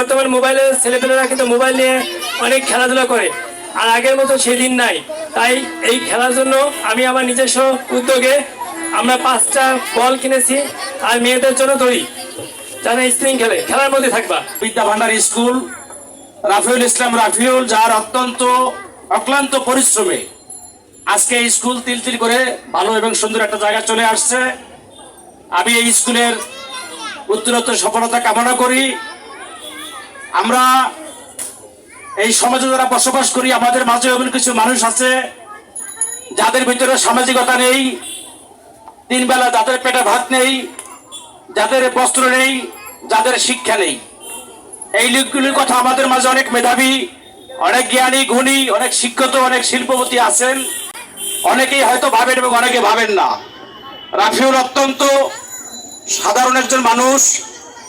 বর্তমান মোবাইলে ছেলেপেলেরা কিন্তু মোবাইল নিয়ে অনেক খেলাধুলা করে। আর আগের মতো সেদিন নাই। তাই এই খেলার জন্য আমি আমার নিজস্ব উদ্যোগে আমরা পাঁচটা বল কিনেছি আর মেয়েদের জন্য দড়ি। যারা স্প্রিং খেলে, খেলার মধ্যে থাকবা। বিদ্যা ভান্ডার স্কুল, রাফিউল ইসলাম রাফিউল, যার অত্যন্ত অক্লান্ত পরিশ্রমে আজকে এই স্কুল তিল তিল করে ভালো এবং সুন্দর একটা জায়গা চলে আসছে। আমি এই স্কুলের উত্তরোত্তর সফলতা কামনা করি। আমরা এই সমাজে যারা বসবাস করি, আমাদের মাঝে এমন কিছু মানুষ আছে যাদের ভিতরে সামাজিকতা নেই তিন বেলা যাদের পেটে ভাত নেই, যাদের বস্ত্র নেই, যাদের শিক্ষা নেই। এই লোকগুলির কথা আমাদের মাঝে অনেক মেধাবী, অনেক জ্ঞানী, গুণী, অনেক শিক্ষিত, অনেক শিল্পপতি আছেন। অনেকেই হয়তো ভাবেন এবং অনেকে ভাবেন না। রাফিউল অত্যন্ত সাধারণ একজন মানুষ,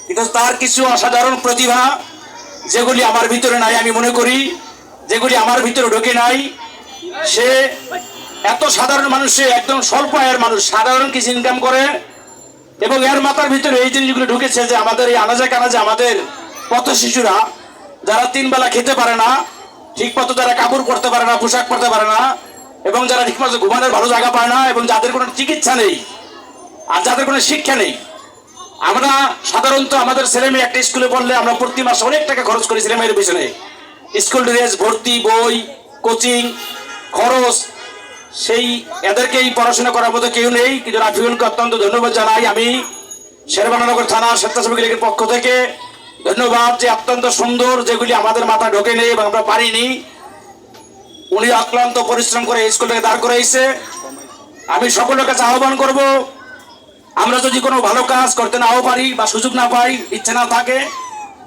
কিন্তু তার কিছু অসাধারণ প্রতিভা যেগুলি আমার ভিতরে নাই আমি মনে করি, যেগুলি আমার ভিতরে ঢোকে নাই, সে এত সাধারণ মানুষ, একদম স্বল্প আয়ের মানুষ, সাধারণ কিছু ইনকাম করে এবং এর মাথার ভিতরে এই জিনিসগুলো ঢুকেছে যে আমাদের এই আনাজে কানাজে আমাদের পথ শিশুরা, যারা তিন বেলা খেতে পারে না, ঠিক মতো যারা কাপড় পরতে পারে না, পোশাক পরতে পারে না, এবং যারা ঠিকমতো ঘুমানোর ভালো জায়গা পায় না, এবং যাদের কোনো চিকিৎসা নেই, আর যাদের কোনো শিক্ষা নেই আমরা সাধারণত আমাদের ছেলে মেয়ে একটা স্কুলে পড়লে আমরা প্রতি মাসে অনেক টাকা খরচ করি ছেলে মেয়ের পিছনে। স্কুল ড্রেস, ভর্তি বই, কোচিং, খরচ, সেই এদেরকেই পড়াশোনা করার মতো কেউ নেই। কিন্তু রাফিউলকে অত্যন্ত ধন্যবাদ জানাই আমি শেরবানগর থানা স্বেচ্ছাসেবক লীগের পক্ষ থেকে। ধন্যবাদ যে অত্যন্ত সুন্দর যেগুলি আমাদের মাথা ঢোকে নেই এবং আমরা পারিনি। উনি অক্লান্ত পরিশ্রম করে স্কুলটাকে দাঁড় করাইছে। আমি সকলের কাছে আহ্বান করব আমরা যদি কোনো ভালো কাজ করতে নাও পারি বা সুযোগ না পাই, ইচ্ছে না থাকে,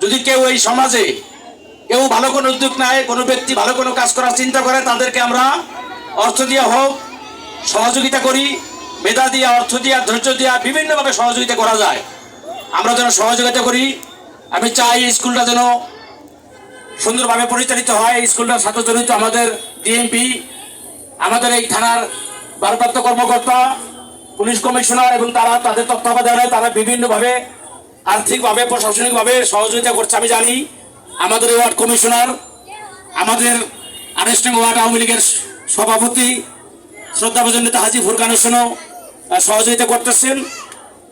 যদি কেউ এই সমাজে কেউ ভালো কোনো উদ্যোগ নেয়, কোনো ব্যক্তি ভালো কোনো কাজ করার চিন্তা করে, তাদেরকে আমরা অর্থ দিয়া হোক, সহযোগিতা করি, মেধা দিয়া, অর্থ দিয়া, ধৈর্য দিয়া, বিভিন্নভাবে সহযোগিতা করা যায়। আমরা যেন সহযোগিতা করি, আমি চাই স্কুলটা যেন সুন্দরভাবে পরিচালিত হয়। স্কুলটার সাথে জড়িত আমাদের ডিএমপি আমাদের এই থানার ভারপ্রাপ্ত কর্মকর্তা পুলিশ কমিশনার এবং তারা তাদের তত্ত্বাবধানে তারা বিভিন্নভাবে আর্থিকভাবে, প্রশাসনিকভাবে সহযোগিতা করছে, আমি জানি। আমাদের ওয়ার্ড কমিশনার, আমাদের আরেস্টিং ওয়ার্ড আওয়ামী লীগের সভাপতি শ্রদ্ধাভাজন নেতা হাজি ফুরকান হোসেনও সহযোগিতা করতেছেন।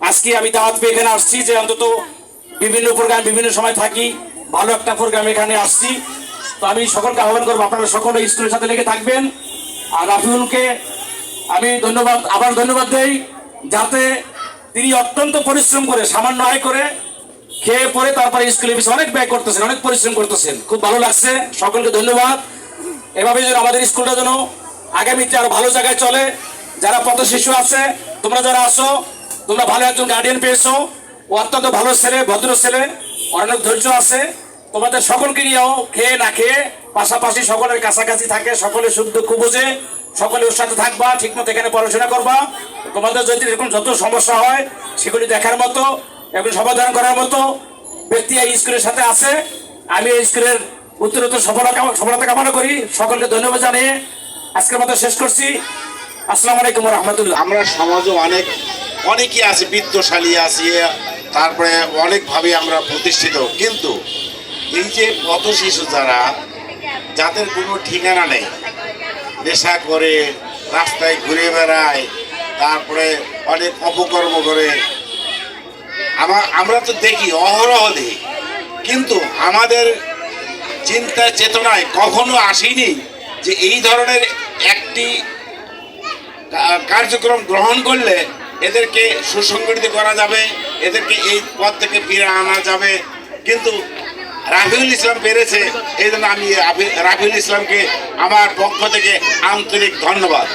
আজকে আমি দাওয়াত পেয়ে এখানে আসছি যে অন্তত বিভিন্ন প্রোগ্রাম বিভিন্ন সময় থাকি, ভালো একটা প্রোগ্রাম এখানে আসছি। তো আমি সকলকে আহ্বান করব, আপনারা সকলে স্কুলের সাথে লেগে থাকবেন। আর রাফিউলকে আমি ধন্যবাদ, আবার ধন্যবাদ দেই, যাতে তিনি অত্যন্ত পরিশ্রম করে, সামান্য আয় করে খেয়ে পরে তারপরে স্কুলে পিছনে অনেক ব্যয় করতেছেন, অনেক পরিশ্রম করতেছেন। খুব ভালো লাগছে, সকলকে ধন্যবাদ। এভাবে যেন আমাদের স্কুলটা যেন আগামীতে আরও ভালো জায়গায় চলে। যারা পথ শিশু আছে, তোমরা যারা আসো তোমরা ভালো একজন গার্ডিয়ান পেয়েছ। ও অত্যন্ত ভালো ছেলে, ভদ্র ছেলে, অনেক ধৈর্য আছে। তোমাদের সকলকে নিয়েও খেয়ে না খেয়ে পাশাপাশি সকলের কাছাকাছি থাকে, সকলে সুখ দুঃখ বুঝে সকলে ওর সাথে থাকবা ঠিক মতো এখানে পড়াশোনা করবা। তোমাদের যদি এরকম যত সমস্যা হয়, সেগুলি দেখার মতো এবং সমাধান করার মতো ব্যক্তি এই স্কুলের সাথে আছে। আমি এই স্কুলের উত্তরোত্তর সফলতা সফলতা কামনা করি। সকলকে ধন্যবাদ জানিয়ে আজকের মতো শেষ করছি। আসসালামু আলাইকুম রহমতুল্লাহ আমরা সমাজে অনেক, অনেকই আছে, বিত্তশালী আছি তারপরে অনেকভাবে আমরা প্রতিষ্ঠিত। কিন্তু এই যে পথ শিশু যারা, যাদের কোনো ঠিকানা নেই নেশা করে, রাস্তায় ঘুরে বেড়ায়, তারপরে অনেক অপকর্ম করে। আমা- আমরা তো দেখি, অহরহ দেখি। কিন্তু আমাদের চিন্তা চেতনায় কখনো আসেনি যে এই ধরনের একটি কার্যক্রম গ্রহণ করলে এদেরকে সুসংগঠিত করা যাবে, এদেরকে এই পথ থেকে ফিরে আনা যাবে। কিন্তু রাফিউল ইসলাম পেরেছে এই জন্য আমি রাফি- রাফিউল ইসলামকে আমার পক্ষ থেকে আন্তরিক ধন্যবাদ।